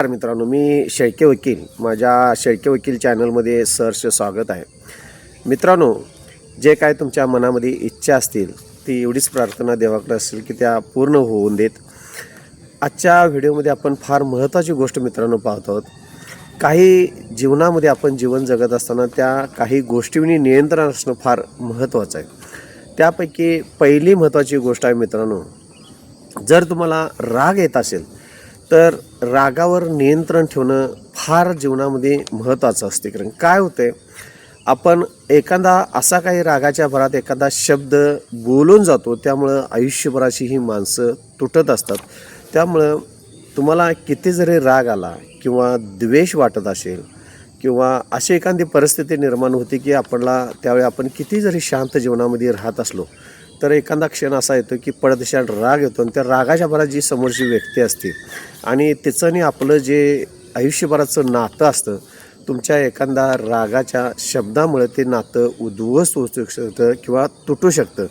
नमस्कार मित्रांनो मी शेळके वकील. माझ्या शेळके वकील चॅनलमध्ये सहर्ष स्वागत आहे. मित्रांनो जे काय तुमच्या मनामध्ये इच्छा असतील ती एवढीच प्रार्थना देवाकडे असेल की त्या पूर्ण होऊन देत. आजच्या व्हिडिओमध्ये आपण फार महत्त्वाची गोष्ट मित्रांनो पाहत आहोत. काही जीवनामध्ये आपण जीवन जगत असताना त्या काही गोष्टींनी नियंत्रण असणं फार महत्त्वाचं आहे. त्यापैकी पहिली महत्त्वाची गोष्ट आहे मित्रांनो जर तुम्हाला राग येत असेल तर रागावर नियंत्रण ठेवणं फार जीवनामध्ये महत्त्वाचं असते. कारण काय होतंय? आपण एखादा असा काही रागाच्या भरात एखादा शब्द बोलून जातो त्यामुळं आयुष्यभराची ही माणसं तुटत असतात. त्यामुळं तुम्हाला किती जरी राग आला किंवा द्वेष वाटत असेल किंवा अशी एखादी परिस्थिती निर्माण होती की आपणला त्यावेळी आपण किती जरी शांत जीवनामध्ये राहत असलो तर एखादा क्षण असा येतो की पडदेशात राग येतो आणि त्या रागाच्या भरात जी समोरची व्यक्ती असते आणि तिचं आणि आपलं जे आयुष्यभराचं नातं असतं तुमच्या एखादा रागाच्या शब्दामुळे ते नातं उद्ध्वस्त होऊ शकतं किंवा तुटू शकतं.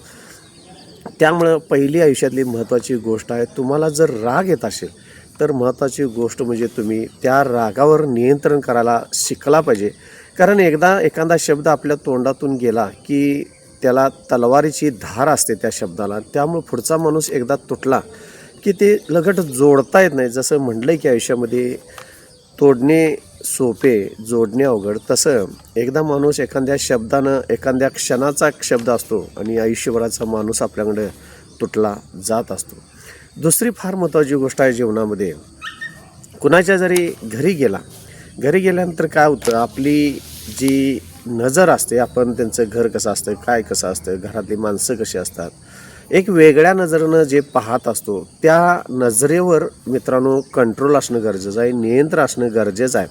त्यामुळं पहिली आयुष्यातली महत्त्वाची गोष्ट आहे तुम्हाला जर राग येत असेल तर महत्त्वाची गोष्ट म्हणजे तुम्ही त्या रागावर नियंत्रण करायला शिकला पाहिजे. कारण एकदा एखादा शब्द आपल्या तोंडातून गेला की त्याला तलवारीची धार असते त्या शब्दाला. त्यामुळे पुढचा माणूस एकदा तुटला की ते लगट जोडता येत नाही. जसं म्हटलं की आयुष्यामध्ये तोडणे सोपे जोडणे अवघड तसं एकदा माणूस एखाद्या शब्दानं एखाद्या क्षणाचा शब्द असतो आणि आयुष्यभराचा माणूस आपल्याकडे तुटला जात असतो. दुसरी फार महत्त्वाची गोष्ट आहे जीवनामध्ये. कुणाच्या जरी घरी गेला घरी गेल्यानंतर काय होतं? आपली जी नजर असते आपण त्यांचं घर कसं असतं काय कसं असतं घरातली माणसं कशी असतात. एक वेगळ्या नजरेनं जे पाहत असतो त्या नजरेवर मित्रांनो कंट्रोल असणं गरजेचं आहे नियंत्रण असणं गरजेचं आहे.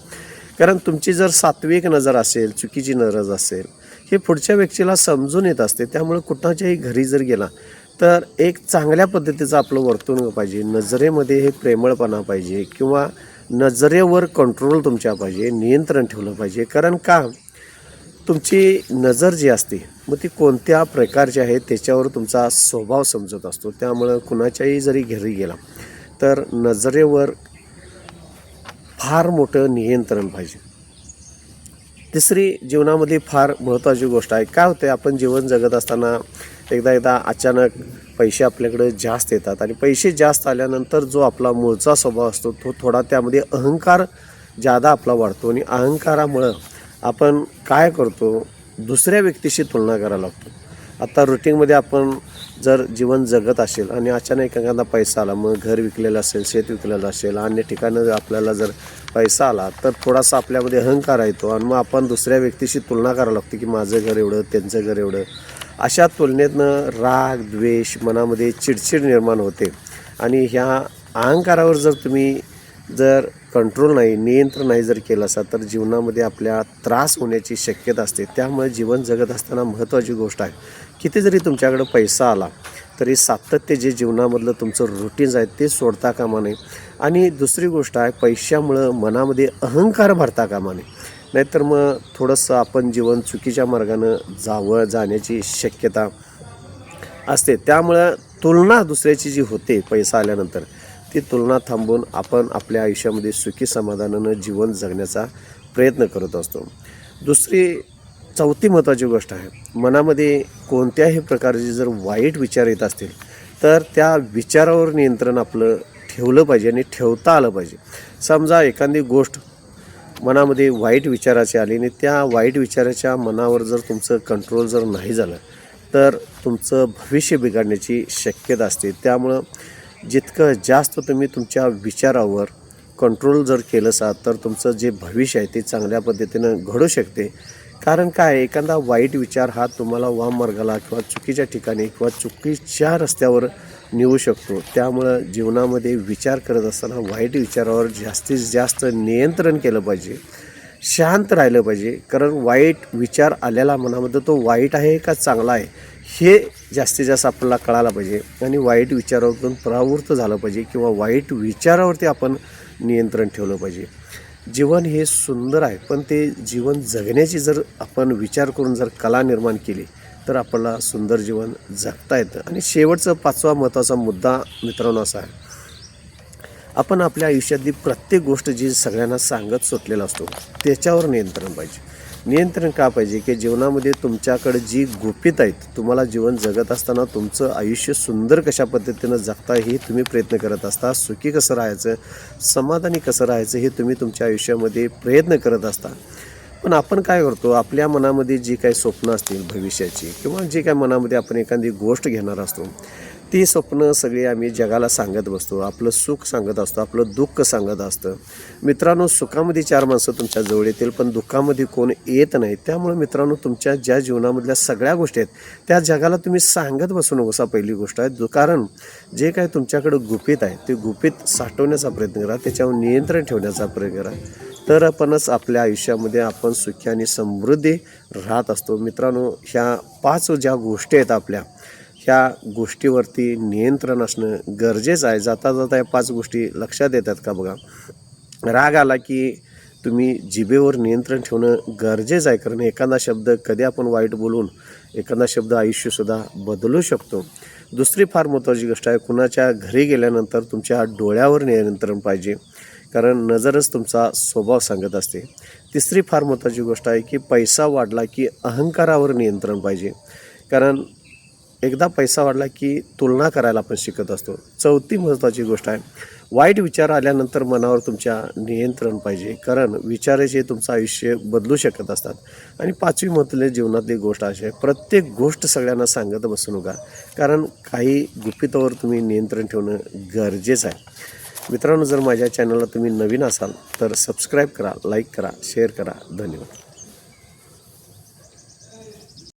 कारण तुमची जर सात्विक नजर असेल चुकीची नजर असेल हे पुढच्या व्यक्तीला समजून येत असते त्यामुळे कुणाच्याही घरी जर गेला तर एक चांगल्या पद्धतीचं आपलं वर्तवणूक पाहिजे नजरेमध्ये हे प्रेमळपणा पाहिजे किंवा नजरेवर कंट्रोल तुमच्या पाहिजे नियंत्रण ठेवलं पाहिजे. कारण का? तुमची नजर जी असते मग ती कोणत्या प्रकारची आहे त्याच्यावर तुमचा स्वभाव समजत असतो. त्यामुळं कुणाच्याही जरी घरी गेला तर नजरेवर फार मोठं नियंत्रण पाहिजे. तिसरी जीवनामध्ये फार महत्त्वाची गोष्ट आहे. काय होते आपण जीवन जगत असताना एकदा एकदा अचानक पैसे आपल्याकडे जास्त येतात आणि पैसे जास्त आल्यानंतर जो आपला मूळचा स्वभाव असतो तो थोडा त्यामध्ये अहंकार जादा आपला वाढतो आणि अहंकारामुळं आपण काय करतो दुसऱ्या व्यक्तीशी तुलना करायला लागतो. आता रुटीनमध्ये आपण जर जीवन जगत असेल आणि अचानक एखादा पैसा आला मग घर विकलेलं असेल शेत विकलेलं असेल अन्य ठिकाणं आपल्याला जर पैसा आला तर थोडासा आपल्यामध्ये अहंकार येतो आणि मग आपण दुसऱ्या व्यक्तीशी तुलना करायला लागतो की माझं घर एवढं त्यांचं घर एवढं. अशा तुलनेतनं राग द्वेष मनामध्ये चिडचिड निर्माण होते. आणि ह्या अहंकारावर जर तुम्ही जर कंट्रोल नाही नियंत्रण नाही जर केलं असा तर जीवनामध्ये आपल्या त्रास होण्याची शक्यता असते. त्यामुळे जीवन जगत असताना महत्त्वाची गोष्ट आहे. किती जरी तुमच्याकडं पैसा आला तरी सातत्य जे जीवनामधलं तुमचं रुटीन्स आहे ते सोडता कामा नये. आणि दुसरी गोष्ट आहे पैशामुळं मनामध्ये अहंकार भरता कामा नये. नाहीतर मग थोडंसं आपण जीवन चुकीच्या मार्गानं जावं जाण्याची शक्यता असते. त्यामुळं तुलना दुसऱ्याची जी होते पैसा आल्यानंतर ती तुलना थांबून आपण आपल्या आयुष्यामध्ये सुखी समाधानानं जीवन जगण्याचा प्रयत्न करत असतो. दुसरी चौथी महत्त्वाची गोष्ट आहे. मनामध्ये कोणत्याही प्रकारचे जर वाईट विचार येत असतील तर त्या विचारावर नियंत्रण आपलं ठेवलं पाहिजे आणि ठेवता आलं पाहिजे. समजा एखादी गोष्ट मनामध्ये वाईट विचाराची आली आणि त्या वाईट विचाराच्या मनावर जर तुमचं कंट्रोल जर नाही झालं तर तुमचं भविष्य बिघडण्याची शक्यता असते. त्यामुळं जितकं जास्त तुम्ही तुमच्या विचारावर कंट्रोल जर केलं असाल तर तुमचं जे भविष्य आहे ते चांगल्या पद्धतीनं घडू शकते. कारण काय एखादा वाईट विचार हा तुम्हाला वाम मार्गाला किंवा चुकीच्या ठिकाणी किंवा चुकीच्या रस्त्यावर नेऊ शकतो. त्यामुळं जीवनामध्ये विचार करत असताना वाईट विचारावर जास्तीत जास्त नियंत्रण केलं पाहिजे. शांत राहिलं पाहिजे. कारण वाईट विचार आलेला मनामध्ये तो वाईट आहे का चांगला आहे? हे जास्तीत जास्त आपल्याला कळायला पाहिजे आणि वाईट विचारावरून परावृत्त झालं पाहिजे किंवा वाईट विचारावरती आपण नियंत्रण ठेवलं पाहिजे. जीवन हे सुंदर आहे पण ते जीवन जगण्याची जर आपण विचार करून जर कला निर्माण केली तर आपल्याला सुंदर जीवन जगता येतं. आणि शेवटचा पाचवा महत्त्वाचा मुद्दा मित्रांनो असा आहे. आपण आपल्या आयुष्यातली प्रत्येक गोष्ट जी सगळ्यांना सांगत सुटलेला असतो त्याच्यावर नियंत्रण पाहिजे. नियंत्रण का पाहिजे? की जीवनामध्ये तुमच्याकडे जी गुपित आहेत तुम्हाला जीवन जगत असताना तुमचं आयुष्य सुंदर कशा पद्धतीनं जगता हे तुम्ही प्रयत्न करत असता. सुखी कसं राहायचं? समाधानी कसं राहायचं? हे तुम्ही तुमच्या आयुष्यामध्ये प्रयत्न करत असता. पण आपण काय करतो? आपल्या मनामध्ये जी काही स्वप्न असतील भविष्याची किंवा जी काय मनामध्ये आपण एखादी गोष्ट घेणार असतो ती स्वप्न सगळी आम्ही जगाला सांगत बसतो आपलं सुख सांगत असतो आपलं दुःख सांगत असतं. मित्रांनो सुखामध्ये चार माणसं तुमच्या जवळ येतील पण दुःखामध्ये कोण येत नाही. त्यामुळे मित्रांनो तुमच्या ज्या जीवनामधल्या सगळ्या गोष्टी आहेत त्या जगाला तुम्ही सांगत बसू नकोसा पहिली गोष्ट आहे. कारण जे काय तुमच्याकडं गुपित आहे ते गुपित साठवण्याचा प्रयत्न करा त्याच्यावर नियंत्रण ठेवण्याचा प्रयत्न करा. तर आपणच आपल्या आयुष्यामध्ये आपण सुखी आणि समृद्धी राहत असतो. मित्रांनो ह्या पाच ज्या गोष्टी आहेत आपल्या ह्या गोष्टीवरती नियंत्रण असणं गरजेचं आहे. जाता जाता या पाच गोष्टी लक्षात येतात का बघा? राग आला की तुम्ही जिभेवर नियंत्रण ठेवणं गरजेचं आहे कारण एखादा शब्द कधी आपण वाईट बोलून एखादा शब्द आयुष्यसुद्धा बदलू शकतो. दुसरी फार महत्त्वाची गोष्ट आहे कुणाच्या घरी गेल्यानंतर तुमच्या डोळ्यावर नियंत्रण पाहिजे कारण नजरच तुमचा स्वभाव सांगत असते. तिसरी फार महत्त्वाची गोष्ट आहे की पैसा वाढला की अहंकारावर नियंत्रण पाहिजे कारण एकदा पैसा वाढला की तुलना करायला आपण शिकत असतो. चौथी महत्त्वाची गोष्ट आहे वाईट विचार आल्यानंतर मनावर तुमच्या नियंत्रण पाहिजे. कारण विचाराचे तुमचं आयुष्य बदलू शकत असतात. आणि पाचवी महत्त्वाची जीवनातली गोष्ट अशी आहे प्रत्येक गोष्ट सगळ्यांना सांगत बसू नका. कारण काही गुपितावर तुम्ही नियंत्रण ठेवणं गरजेचं आहे. मित्रांनो जर माझ्या चॅनलला तुम्ही नवीन असाल तर सबस्क्राईब करा लाईक करा शेअर करा. धन्यवाद.